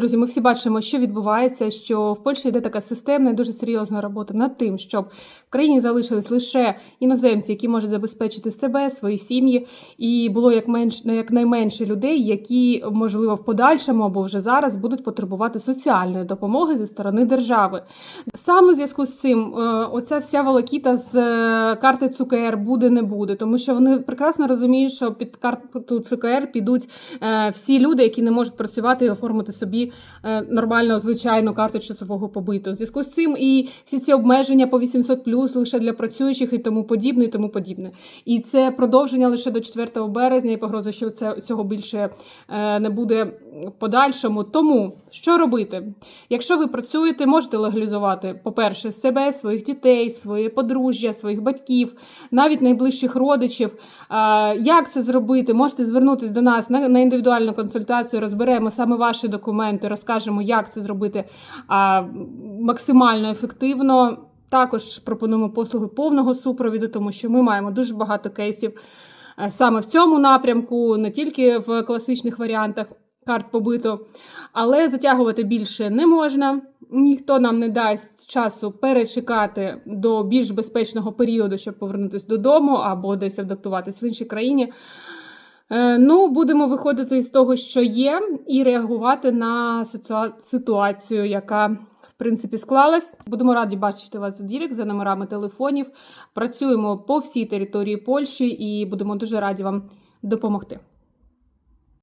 Друзі, ми всі бачимо, що відбувається, що в Польщі йде така системна і дуже серйозна робота над тим, щоб в країні залишились лише іноземці, які можуть забезпечити себе, свої сім'ї, і було як менш якнайменше людей, які можливо в подальшому або вже зараз будуть потребувати соціальної допомоги зі сторони держави. Саме в зв'язку з цим, е, оця вся волокіта з е, карти ЦУКР буде не буде, тому що вони прекрасно розуміють, що під карту ЦУКР підуть е, всі люди, які не можуть працювати і оформити собі е, нормально звичайну карту часового побиту. В зв'язку з цим і всі ці обмеження по 800 плюс лише для працюючих і тому подібне, і тому подібне. І це продовження лише до 4 березня і погроза, що це цього більше е, не буде в подальшому. Тому що робити? Якщо ви працюєте, можете легалізувати, по-перше, себе, своїх дітей, своє подружжя, своїх батьків, навіть найближчих родичів. Як це зробити? Можете звернутися до нас на, індивідуальну консультацію, розберемо саме ваші документи, розкажемо, як це зробити максимально ефективно. Також пропонуємо послуги повного супровіду, тому що ми маємо дуже багато кейсів саме в цьому напрямку, не тільки в класичних варіантах карт побиту, але затягувати більше не можна. Ніхто нам не дасть часу перечекати до більш безпечного періоду, щоб повернутися додому або десь адаптуватись в іншій країні. Е, Ну, будемо виходити з того, що є, і реагувати на ситуацію, яка в принципі склалась. Будемо раді бачити вас за Дірект, за номерами телефонів. Працюємо по всій території Польщі і будемо дуже раді вам допомогти.